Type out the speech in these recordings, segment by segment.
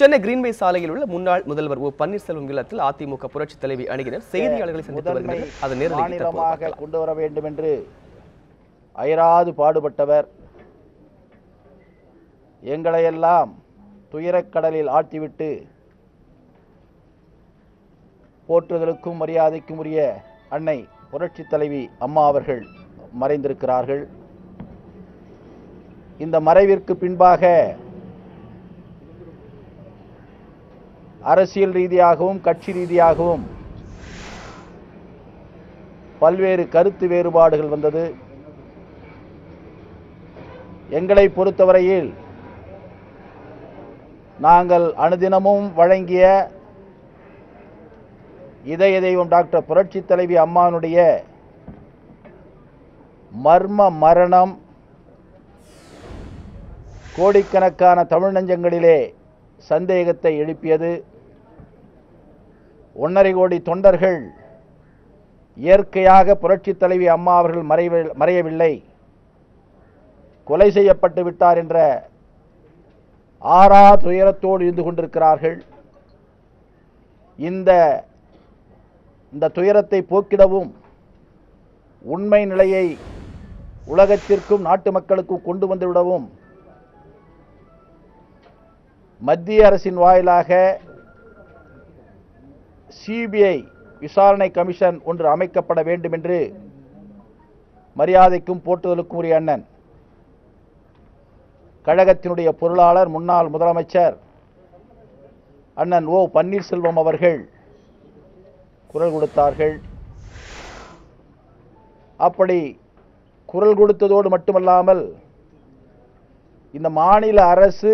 Chennai Greenway சாலையில் உள்ள முன்னாள் முதல்வர் ஓ பன்னீர்செல்வம் இல்லத்தில் அதிமுக புரட்சித் தலைவி அணியினர் செய்தியாளர்களை சந்தித்து வருகின்றனர். அது நேரலை மாநிலமாக கொண்டு வர வேண்டும் என்று அயராது பாடுபட்டவர். எங்களையெல்லாம் துயரக்கடலில் ஆழ்த்திவிட்டு போற்றுதலுக்கும் மரியாதைக்கும் உரிய அன்னை புரட்சித் தலைவி அம்மா அவர்கள் மறைந்திருக்கிறார்கள். இந்த மறைவிற்கு பின்பாக அரசியல் ரீதியாகவும் கட்சி ரீதியாகவும் பல்வேறு கருத்து வேறுபாடுகள் வந்தது. எங்களை பொறுத்தவரையில் நாங்கள் அனுதினமும் வழங்கிய இதய தெய்வம் டாக்டர் புரட்சி தலைவி அம்மானுடைய மர்ம மரணம் கோடிக்கணக்கான தமிழ் நெஞ்சங்களிலே சந்தேகத்தை எழுப்பியது. ஒன்றரை கோடி தொண்டர்கள் இயற்கையாக புரட்சித் தலைவி அம்மா அவர்கள் மறையவில்லை. கொலை செய்யப்பட்டு விட்டார் என்ற ஆறா துயரத்தோடு இருந்து கொண்டிருக்கிறார்கள். இந்த இந்த துயரத்தை போக்கிடவும் உண்மை நிலையை உலகத்திற்கும் நாட்டு மக்களுக்கும் கொண்டு வந்துவிடவும் மத்திய அரசின் வாயிலாக சிபிஐ விசாரணை கமிஷன் ஒன்று அமைக்கப்பட வேண்டும் என்று மரியாதைக்கும் போற்றுதலுக்கும் உரிய அண்ணன் கழகத்தினுடைய பொருளாளர் முன்னாள் முதலமைச்சர் அண்ணன் ஓ பன்னீர்செல்வம் அவர்கள் குரல் கொடுத்தார்கள். அப்படி குரல் கொடுத்ததோடு மட்டுமல்லாமல் இந்த மாநில அரசு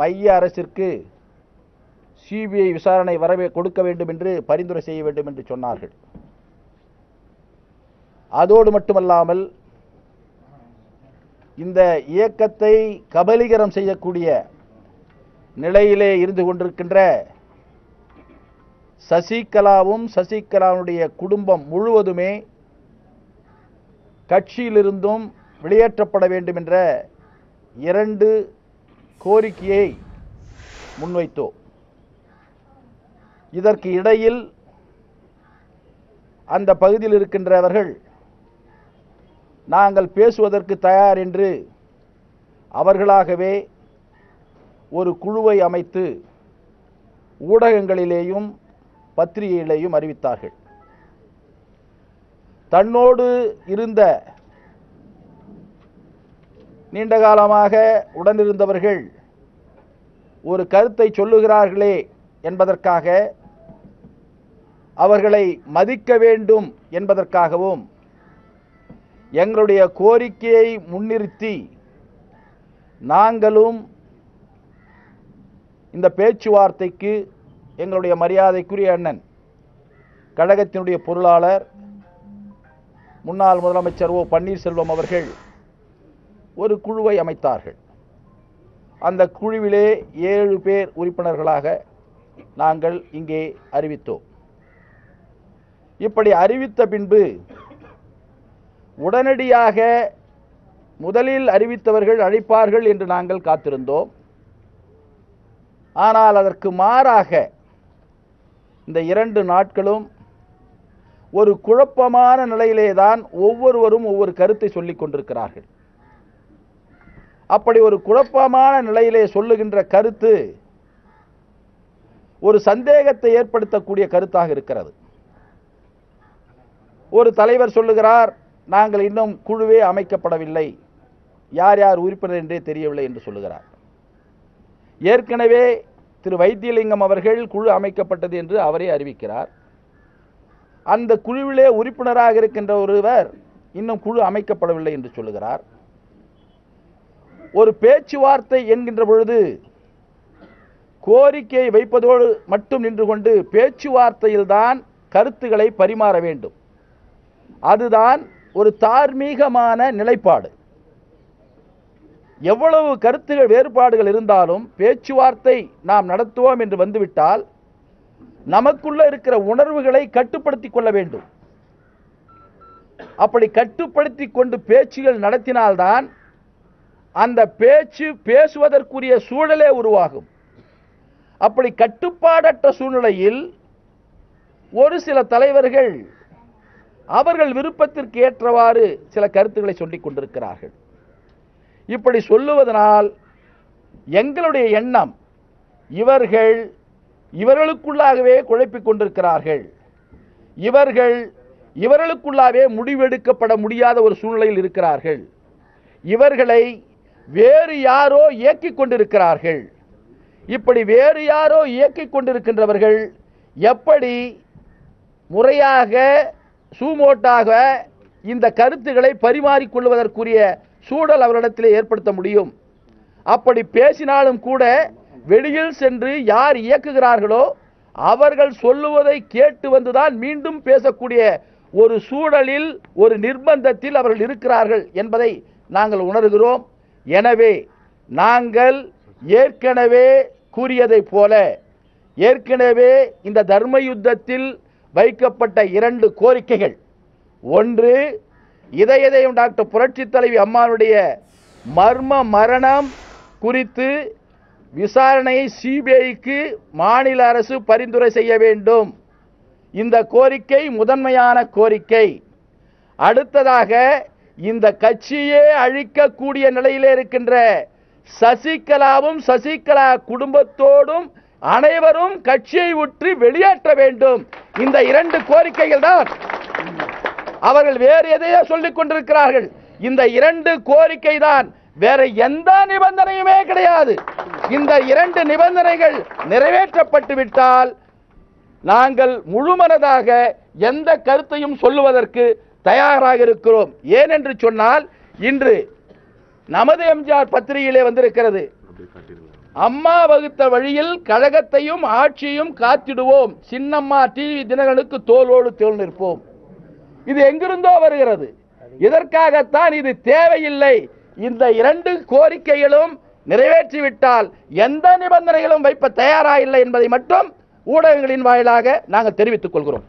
மைய அரசிற்கு சிபிஐ விசாரணை வரவே கொடுக்க வேண்டும் என்று பரிந்துரை செய்ய வேண்டும் என்று சொன்னார்கள். அதோடு மட்டுமல்லாமல் இந்த இயக்கத்தை கபலீகரம் செய்யக்கூடிய நிலையிலே இருந்து கொண்டிருக்கின்ற சசிகலாவும் சசிகலாவுடைய குடும்பம் முழுவதுமே கட்சியிலிருந்தும் வெளியேற்றப்பட வேண்டும் என்ற இரண்டு கோரிக்கையை முன்வைத்தோம். இதற்கு இடையில் அந்த பகுதியில் இருக்கின்றவர்கள் நாங்கள் பேசுவதற்கு தயார் என்று அவர்களாகவே ஒரு குழுவை அமைத்து ஊடகங்களிலேயும் பத்திரிகையிலேயும் அறிவித்தார்கள். தன்னோடு இருந்த நீண்ட காலமாக உடனிருந்தவர்கள் ஒரு கருத்தை சொல்லுகிறார்களே என்பதற்காக அவர்களை மதிக்க வேண்டும் என்பதற்காகவும் எங்களுடைய கோரிக்கையை முன்னிறுத்தி நாங்களும் இந்த பேச்சுவார்த்தைக்கு எங்களுடைய மரியாதைக்குரிய அண்ணன் கழகத்தினுடைய பொருளாளர் முன்னாள் முதலமைச்சர் ஓ பன்னீர்செல்வம் அவர்கள் ஒரு குழுவை அமைத்தார்கள். அந்த குழுவிலே ஏழு பேர் உறுப்பினர்களாக நாங்கள் இங்கே அறிவித்தோம். இப்படி அறிவித்த பின்பு உடனடியாக முதலில் அறிவித்தவர்கள் அழைப்பார்கள் என்று நாங்கள் காத்திருந்தோம். ஆனால் அதற்கு மாறாக இந்த இரண்டு நாட்களும் ஒரு குழப்பமான நிலையிலே தான் ஒவ்வொருவரும் ஒவ்வொரு கருத்தை சொல்லிக் கொண்டிருக்கிறார்கள். அப்படி ஒரு குழப்பமான நிலையிலே சொல்லுகின்ற கருத்து ஒரு சந்தேகத்தை ஏற்படுத்தக்கூடிய கருத்தாக இருக்கிறது. ஒரு தலைவர் சொல்லுகிறார் நாங்கள் இன்னும் குழுவே அமைக்கப்படவில்லை. யார் யார் உறுப்பினர் என்றே தெரியவில்லை என்று சொல்லுகிறார். ஏற்கனவே திரு வைத்தியலிங்கம் அவர்கள் குழு அமைக்கப்பட்டது என்று அவரே அறிவிக்கிறார். அந்த குழுவிலே உறுப்பினராக இருக்கின்ற ஒருவர் இன்னும் குழு அமைக்கப்படவில்லை என்று சொல்லுகிறார். ஒரு பேச்சுவார்த்தை என்கின்ற பொழுது கோரிக்கையை வைப்பதோடு மட்டும் நின்று கொண்டு பேச்சுவார்த்தையில்தான் கருத்துக்களை பரிமாற வேண்டும். அதுதான் ஒரு தார்மீகமான நிலைப்பாடு. எவ்வளவு கருத்துகள் வேறுபாடுகள் இருந்தாலும் பேச்சுவார்த்தை நாம் நடத்துவோம் என்று வந்துவிட்டால் நமக்குள்ள இருக்கிற உணர்வுகளை கட்டுப்படுத்தி கொள்ள வேண்டும். அப்படி கட்டுப்படுத்தி கொண்டு பேச்சுகள் நடத்தினால்தான் அந்த பேச்சு பேசுவதற்குரிய சூழலே உருவாகும். அப்படி கட்டுப்பாடற்ற சூழ்நிலையில் ஒரு சில தலைவர்கள் அவர்கள் விருப்பத்திற்கு ஏற்றவாறு சில கருத்துக்களை சொல்லிக் கொண்டிருக்கிறார்கள். இப்படி சொல்லுவதனால் எங்களுடைய எண்ணம் இவர்கள் இவர்களுக்குள்ளாகவே குழப்பிக் கொண்டிருக்கிறார்கள். இவர்கள் இவர்களுக்குள்ளாகவே முடிவெடுக்கப்பட முடியாத ஒரு சூழ்நிலையில் இருக்கிறார்கள். இவர்களை வேறு யாரோ இயக்கிக் கொண்டிருக்கிறார்கள். இப்படி வேறு யாரோ இயக்கிக் கொண்டிருக்கின்றவர்கள் எப்படி முறையாக சூமோட்டாக இந்த கருத்துக்களை பரிமாறிக்கொள்வதற்குரிய சூழல் அவரிடத்தில் ஏற்படுத்த முடியும். அப்படி பேசினாலும் கூட வெளியில் சென்று யார் இயக்குகிறார்களோ அவர்கள் சொல்லுவதை கேட்டு வந்துதான் மீண்டும் பேசக்கூடிய ஒரு சூழலில் ஒரு நிர்பந்தத்தில் அவர்கள் இருக்கிறார்கள் என்பதை நாங்கள் உணர்கிறோம். எனவே நாங்கள் ஏற்கனவே கூறியதைப் போல ஏற்கனவே இந்த தர்ம யுத்தத்தில் வைக்கப்பட்ட இரண்டு கோரிக்கைகள். ஒன்று இதயதயம் டாக்டர் புரட்சி தலைவி அம்மானுடைய மர்ம மரணம் குறித்து விசாரணையை சிபிஐக்கு மாநில அரசு பரிந்துரை செய்ய வேண்டும். இந்த கோரிக்கை முதன்மையான கோரிக்கை. அடுத்ததாக இந்த கட்சியே அழிக்கக்கூடிய நிலையிலே இருக்கின்ற சசிகலாவும் சசிகலா குடும்பத்தோடும் அனைவரும் கட்சியை உற்று வெளியேற்ற வேண்டும். இந்த இரண்டு கோரிக்கைகள் தான் அவர்கள் வேறு எதையோ சொல்லிக் கொண்டிருக்கிறார்கள். இந்த இரண்டு கோரிக்கை தான் வேற எந்த நிபந்தனையுமே கிடையாது. இந்த இரண்டு நிபந்தனைகள் நிறைவேற்றப்பட்டு விட்டால் நாங்கள் முழுமனதாக எந்த கருத்தையும் சொல்லுவதற்கு தயாராக இருக்கிறோம். ஏனென்று சொன்னால் இன்று நமது எம்ஜிஆர் பத்திரிகையிலே வந்திருக்கிறது. அம்மா வகுத்த வழியில் கழகத்தையும் ஆட்சியும் காத்திடுவோம். சின்னம்மா டிவி தினகனுக்கு தோளோடு தோல் நிற்போம். இது எங்கிருந்தோ வருகிறது. இதற்காகத்தான் இது தேவையில்லை. இந்த இரண்டு கோரிக்கைகளும் நிறைவேற்றிவிட்டால் எந்த நிபந்தனைகளும் வைப்ப தயாரா இல்லை என்பதை மட்டும் ஊடகங்களின் வாயிலாக நாங்கள் தெரிவித்துக் கொள்கிறோம்.